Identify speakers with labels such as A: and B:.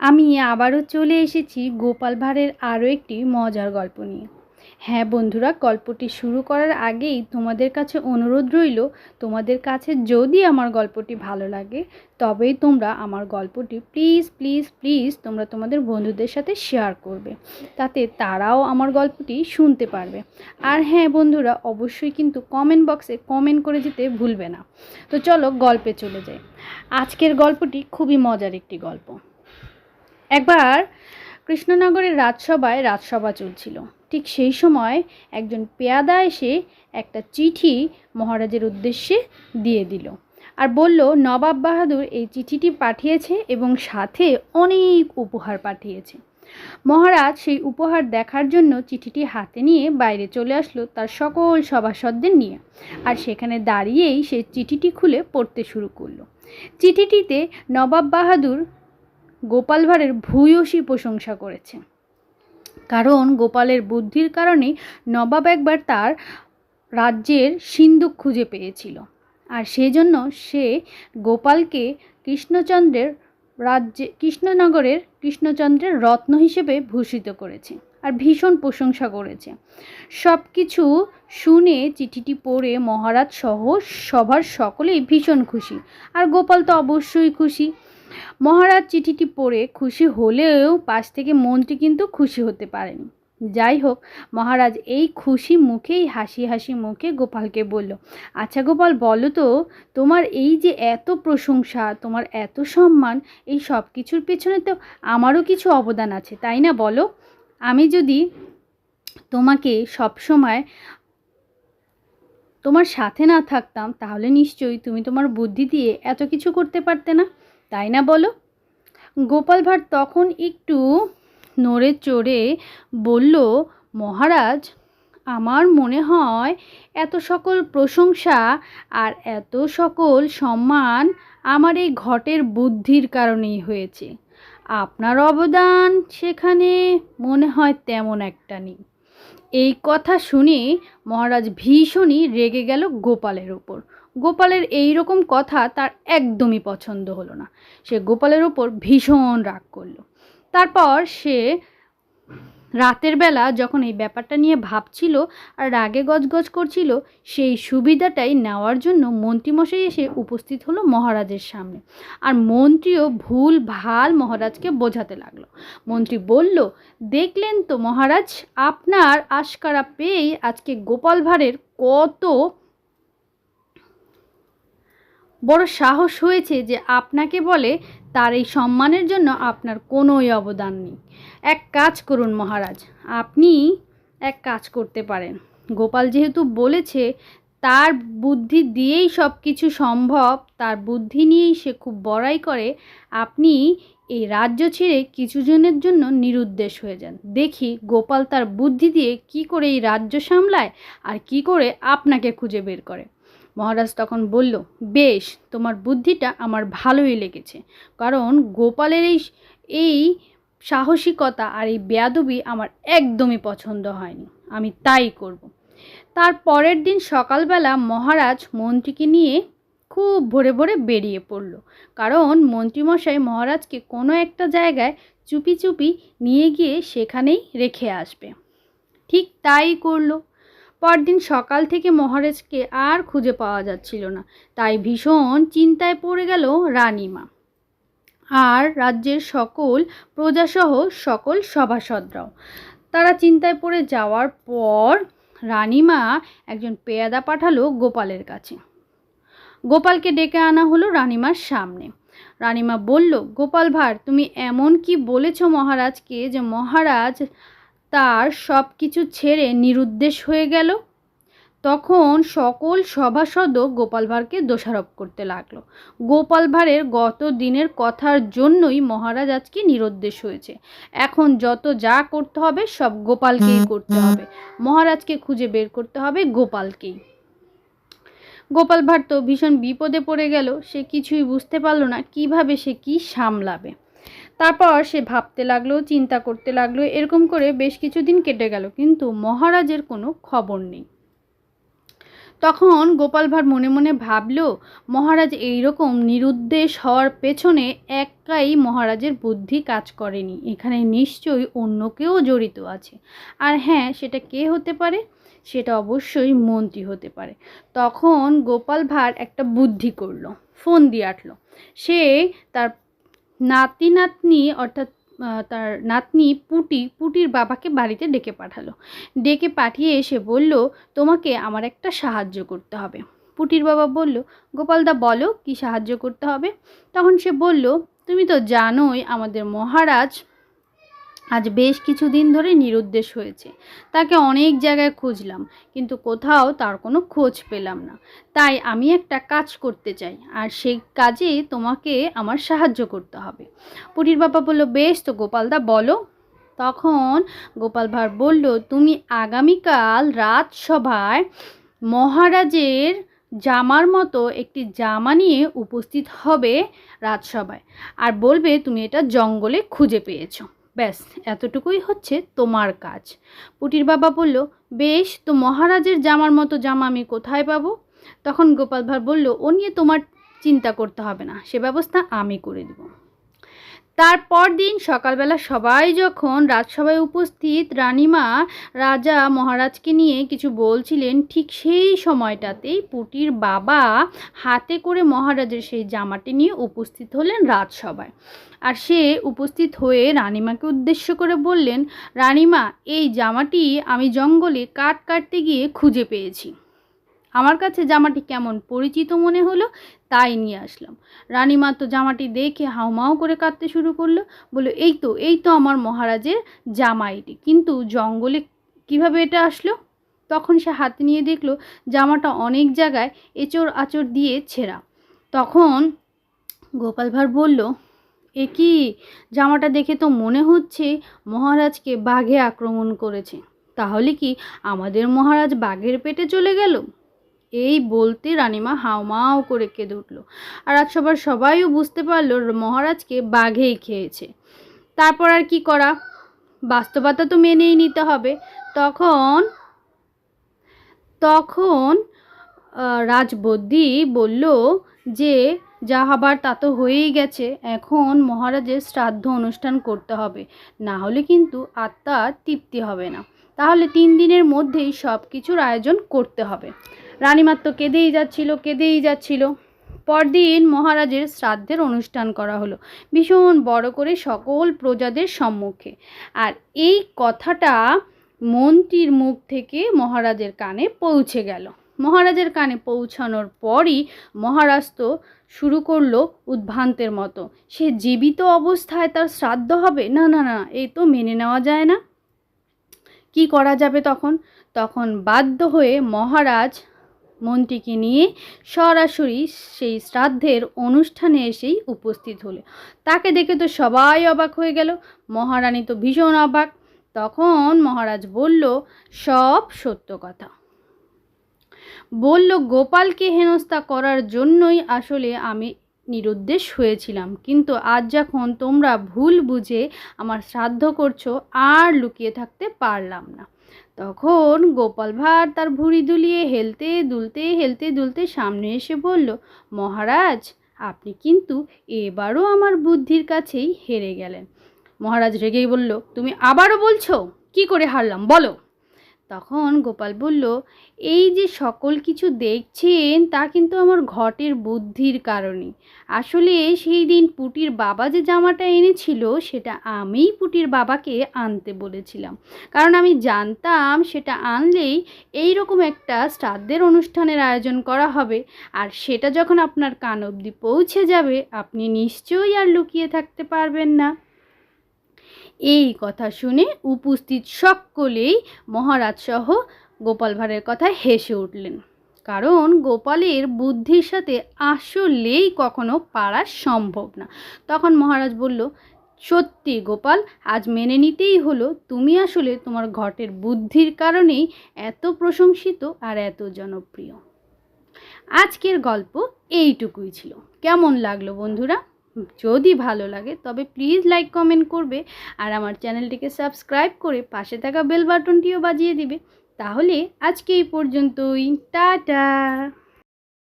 A: আমি আবারও চলে এসেছি গোপাল ভাঁড়ের আরও একটি মজার গল্প নিয়ে। হ্যাঁ বন্ধুরা, গল্পটি শুরু করার আগেই তোমাদের কাছে অনুরোধ রইল, তোমাদের কাছে যদি আমার গল্পটি ভালো লাগে, তবেই তোমরা আমার গল্পটি প্লিজ প্লিজ প্লিজ তোমরা তোমাদের বন্ধুদের সাথে শেয়ার করবে, তাতে তারাও আমার গল্পটি শুনতে পারবে। আর হ্যাঁ বন্ধুরা, অবশ্যই কিন্তু কমেন্ট বক্সে কমেন্ট করে যেতে ভুলবে না। তো চলো গল্পে চলে যাই। আজকের গল্পটি খুবই মজার একটি গল্প। একবার কৃষ্ণনগরের রাজসভায় রাজসভা চলছিল। ঠিক সেই সময় একজন পেয়াদা এসে একটা চিঠি মহারাজের উদ্দেশ্যে দিয়ে দিল আর বলল, নবাব বাহাদুর এই চিঠিটি পাঠিয়েছে এবং সাথে অনেক উপহার পাঠিয়েছে। মহারাজ সেই উপহার দেখার জন্য চিঠিটি হাতে নিয়ে বাইরে চলে আসলো তার সকল সভাসদদের নিয়ে আর সেখানে দাঁড়িয়েই সে চিঠিটি খুলে পড়তে শুরু করল। চিঠিটিতে নবাব বাহাদুর গোপাল ভাঁড়ের ভূয়সী প্রশংসা করেছে। কারণ গোপালের বুদ্ধির কারণে নবাব একবার তার রাজ্যের সিন্দুক খুঁজে পেয়েছিল। আর সেজন্য সে গোপালকে কৃষ্ণচন্দ্রের রাজ্যে, কৃষ্ণনগরের কৃষ্ণচন্দ্রের রত্ন হিসেবে ভূষিত করেছে আর ভীষণ প্রশংসা করেছে। সব কিছু শুনে, চিঠিটি পড়ে মহারাজ সহ সবার সকলেই ভীষণ খুশি। আর গোপাল তো অবশ্যই খুশি। মহারাজ চিঠিটি পড়ে খুশি হলেও পাশ থেকে মন্ত্রী কিন্তু খুশি হতে পারেনি। যাই হোক, মহারাজ এই খুশি মুখেই হাসি হাসি মুখে গোপালকে বলল আচ্ছা গোপাল, বলো তো, তোমার এই যে এত প্রশংসা, তোমার এত সম্মান, এই সব কিছুর পেছনে তো আমারও কিছু অবদান আছে, তাই না বলো? আমি যদি তোমাকে সব সময় তোমার সাথে না থাকতাম, তাহলে নিশ্চয়ই তুমি তোমার বুদ্ধি দিয়ে এত কিছু করতে পারতে না? তাই না বলো? গোপাল ভাঁড় তখন একটু নড়ে চড়ে বলল, মহারাজ, আমার মনে হয় এত সকল প্রশংসা আর এত সকল সম্মান আমার এই ঘটের বুদ্ধির কারণেই হয়েছে। আপনার অবদান সেখানে মনে হয় তেমন একটা নেই। এই কথা শুনে মহারাজ ভীষণই রেগে গেল গোপালের ওপর। গোপালের এই রকম কথা তার একদমই পছন্দ হলো না। সে গোপালের ওপর ভীষণ রাগ করল। তারপর সে রাতের বেলা যখন এই ব্যাপারটা নিয়ে ভাবছিল আর রাগে গজগজ করছিল, সেই সুবিধাটাই নেওয়ার জন্য মন্ত্রীমশাই এসে উপস্থিত হলো মহারাজের সামনে। আর মন্ত্রীও ভুল ভালো মহারাজকে বোঝাতে লাগল। মন্ত্রী বলল, দেখলেন তো মহারাজ, আপনার আশকারা পেয়েই আজকে গোপাল ভাঁড়ের কত বড় সাহস হয়েছে যে আপনাকে বলে তার এই সম্মানের জন্য আপনার কোনোই অবদান নেই। এক কাজ করুন মহারাজ, আপনি এক কাজ করতে পারেন। গোপাল যেহেতু বলেছে, তার বুদ্ধি দিয়েই সব কিছু সম্ভব, তার বুদ্ধি নিয়েই সে খুব বড়াই করে, আপনি এই রাজ্য ছেড়ে কিছুজনের জন্য নিরুদ্দেশ হয়ে যান। দেখি গোপাল তার বুদ্ধি দিয়ে কি করে এই রাজ্য সামলায় আর কি করে আপনাকে খুঁজে বের করে। মহারাজ তখন বলল, বেশ, তোমার বুদ্ধিটা আমার ভালোই লেগেছে। কারণ গোপালের এই এই সাহসিকতা আর এই বেয়াদবি আমার একদমই পছন্দ হয়নি। আমি তাই করব। তার পরের দিন সকালবেলা মহারাজ মন্ত্রীকে নিয়ে খুব ভোরে ভোরে বেরিয়ে পড়ল। কারণ মন্ত্রীমশাই মহারাজকে কোনো একটা জায়গায় চুপি চুপি নিয়ে গিয়ে সেখানেই রেখে আসবে। ঠিক তাই করল। পরদিন সকাল থেকে মহারাজকে আর খুঁজে পাওয়া যাচ্ছিল না। তাই ভীষণ চিন্তায় পড়ে গেল রানীমা। আর রাজ্যের সকল প্রজাসহ সকল সভাসদরাও। তারা চিন্তায় পড়ে যাওয়ার পর রানীমা একজন পেয়াদা পাঠালো গোপালের কাছে। গোপালকে ডেকে আনা হলো রানীমার সামনে। রানীমা বলল, গোপাল ভাঁড়, তুমি এমন কি বলেছ মহারাজকে যে মহারাজ তার সব কিছু ছেড়ে নিরুদ্দেশ হয়ে গেল। তখন সকল সভাসদও গোপাল ভাঁড়কে দোষারোপ করতে লাগল। গোপাল ভাঁড়ের গত দিনের কথার জন্যই মহারাজ আজকে নিরুদ্দেশ হয়েছে। এখন যত যা করতে হবে, সব গোপালকেই করতে হবে। মহারাজকে খুঁজে বের করতে হবে গোপালকেই। গোপাল ভাঁড় তো ভীষণ বিপদে পড়ে গেল। সে কিছুই বুঝতে পারল না কীভাবে সে কি সামলাবে। তারপর সে ভাবতে লাগল, চিন্তা করতে লাগল, এরকম করে বেশ কিছুদিন কেটে গেল, কিন্তু মহারাজের কোনো খবর নেই। তখন গোপাল ভাঁড় মনে মনে ভাবল, মহারাজ এইরকম নিরুদ্দেশ হওয়ার পেছনে একাই মহারাজের বুদ্ধি কাজ করেনি। এখানে নিশ্চয়ই অন্য কেউ জড়িত আছে। আর হ্যাঁ সেটা কে হতে পারে? সেটা অবশ্যই মন্ত্রী হতে পারে। তখন গোপাল ভাঁড় একটা বুদ্ধি করল, ফোন দিয়ে আটলো। সে তার নাতি নাতনি অর্থাৎ তার নাতনি পুটি, পুটির বাবাকে বাড়িতে ডেকে পাঠালো। ডেকে পাঠিয়ে এসে বলল, তোমাকে আমার একটা সাহায্য করতে হবে। পুটির বাবা বলল গোপালদা বলো কি সাহায্য করতে হবে? তখন সে বলল, তুমি তো জানোই আমাদের মহারাজ আজ বেশ কিছুদিন ধরে নিরুদ্দেশ হয়েছে। তাকে অনেক জায়গায় খুঁজলাম, কিন্তু কোথাও তার কোনো খোঁজ পেলাম না। তাই আমি একটা কাজ করতে চাই, আর সেই কাজে তোমাকে আমার সাহায্য করতে হবে। পুটির বাবা বলল, বেশ তো গোপালদা বলো। তখন গোপাল ভাঁড় বলল, তুমি আগামীকাল রাজসভায় মহারাজের জামার মতো একটি জামা নিয়ে উপস্থিত হবে রাজসভায়, আর বলবে তুমি এটা জঙ্গলে খুঁজে পেয়েছ। ব্যাস, এতটুকুই হচ্ছে তোমার কাজ। পুটির বাবা বলল, বেশ, তো মহারাজের জামার মতো জামা আমি কোথায় পাবো? তখন গোপাল ভাঁড় বলল, ও নিয়ে তোমার চিন্তা করতে হবে না, সে ব্যবস্থা আমি করে দেব। তারপর দিন সকালবেলা সবাই যখন রাজসভায় উপস্থিত, রানীমা, রাজা মহারাজকে নিয়ে কিছু বলছিলেন, ঠিক সেই সময়টাতেই পুটির বাবা হাতে করে মহারাজের সেই জামাটি নিয়ে উপস্থিত হলেন রাজসভায়। আর সে উপস্থিত হয়ে রানীমাকে উদ্দেশ্য করে বললেন, রানীমা, এই জামাটি আমি জঙ্গলে কাঠ কাটতে গিয়ে খুঁজে পেয়েছি। আমার কাছে জামাটি কেমন পরিচিত মনে হলো তাই নিয়ে আসলাম। রানীমা তো জামাটি দেখে হাউমাউ করে কাঁদতে শুরু করল, বলল, এই তো এই তো আমার মহারাজের জামা এটি কিন্তু জঙ্গলে কীভাবে এটা আসলো? তখন সে হাতে নিয়ে দেখল, জামাটা অনেক জায়গায় এচোর আচর দিয়ে ছেঁড়া। তখন গোপাল ভাঁড় বলল, এ কি? জামাটা দেখে তো মনে হচ্ছে মহারাজকে বাঘে আক্রমণ করেছে। তাহলে কি আমাদের মহারাজ বাঘের পেটে চলে গেল? এই বলতে রানীমা হাওমাও করে কেঁদে উঠল। আর আজ সবার সবাইও বুঝতে পারল মহারাজকে বাঘেই খেয়েছে। তারপর আর কি করা? বাস্তবতা তো মেনেই নিতে হবে। তখন তখন রাজবদ্যি বলল যে, যা হবার তা তো হয়েই গেছে। এখন মহারাজের শ্রাদ্ধ অনুষ্ঠান করতে হবে। না হলে কিন্তু আত্মা তৃপ্তি হবে না। তাহলে তিন দিনের মধ্যেই সব কিছুর আয়োজন করতে হবে। রানীমার তো কেঁদেই যাচ্ছিল কেঁদেই যাচ্ছিল। পরদিন মহারাজের শ্রাদ্ধের অনুষ্ঠান করা হলো। ভীষণ বড় করে সকল প্রজাদের সম্মুখে। আর এই কথাটা মন্ত্রীর মুখ থেকে মহারাজের কানে পৌঁছে গেল। মহারাজের কানে পৌঁছানোর পরই মহারাজ তো শুরু করল উদ্ভ্রান্তের মতো। সে জীবিত অবস্থায় তার শ্রাদ্ধ হবে? না না না, এই তো মেনে নেওয়া যায় না। কি করা যাবে তখন? তখন বাধ্য হয়ে মহারাজ মন্ত্রীকে নিয়ে সরাসরি সেই শ্রাদ্ধের অনুষ্ঠানে এসেই উপস্থিত হলে। তাকে দেখে তো সবাই অবাক হয়ে গেল। মহারানী তো ভীষণ অবাক। তখন মহারাজ বলল, সব সত্য কথা। বলল, গোপালকে হেনস্থা করার জন্যই আসলে আমি নিরুদ্দেশ হয়েছিলাম। কিন্তু আজ যখন তোমরা ভুল বুঝে আমার শ্রাদ্ধ করছ, আর লুকিয়ে থাকতে পারলাম না। তখন গোপাল ভাঁড় তার ভুঁড়ি দুলিয়ে হেলতে দুলতে হেলতে দুলতে সামনে এসে বলল, মহারাজ, আপনি কিন্তু এবারও আমার বুদ্ধির কাছেই হেরে গেলেন। মহারাজ রেগেই বলল, তুমি আবারও বলছো? কি করে হারলাম? বলো। তখন গোপাল বলল, এই যে সকল কিছু দেখছেন, তা কিন্তু আমার ঘটের বুদ্ধির কারণে। আসলে সেই দিন পুটির বাবা যে জামাটা এনেছিল, সেটা আমিই পুটির বাবাকে আনতে বলেছিলাম। কারণ আমি জানতাম সেটা আনলেই এই রকম একটা শ্রাদ্ধের অনুষ্ঠানের আয়োজন করা হবে। আর সেটা যখন আপনার কান অবধি পৌঁছে যাবে, আপনি নিশ্চয়ই আর লুকিয়ে থাকতে পারবেন না। এই কথা শুনে উপস্থিত সকলেই মহারাজ সহ গোপাল ভাঁড়ের কথায় হেসে উঠলেন। কারণ গোপালের বুদ্ধির সাথে আসলেই কখনো পারা সম্ভব না। তখন মহারাজ বলল, সত্যি গোপাল, আজ মেনে নিতেই হলো। তুমি আসলে তোমার ঘটের বুদ্ধির কারণেই এত প্রশংসিত আর এত জনপ্রিয়। আজকের গল্প এইটুকুই ছিল। কেমন লাগল বন্ধুরা? যদি ভালো লাগে, তবে প্লিজ লাইক কমেন্ট করবে আর আমার চ্যানেলটিকে সাবস্ক্রাইব করে পাশে থাকা বেল বাটনটিও বাজিয়ে দিবে। তাহলে আজকে এই পর্যন্তই। টাটা!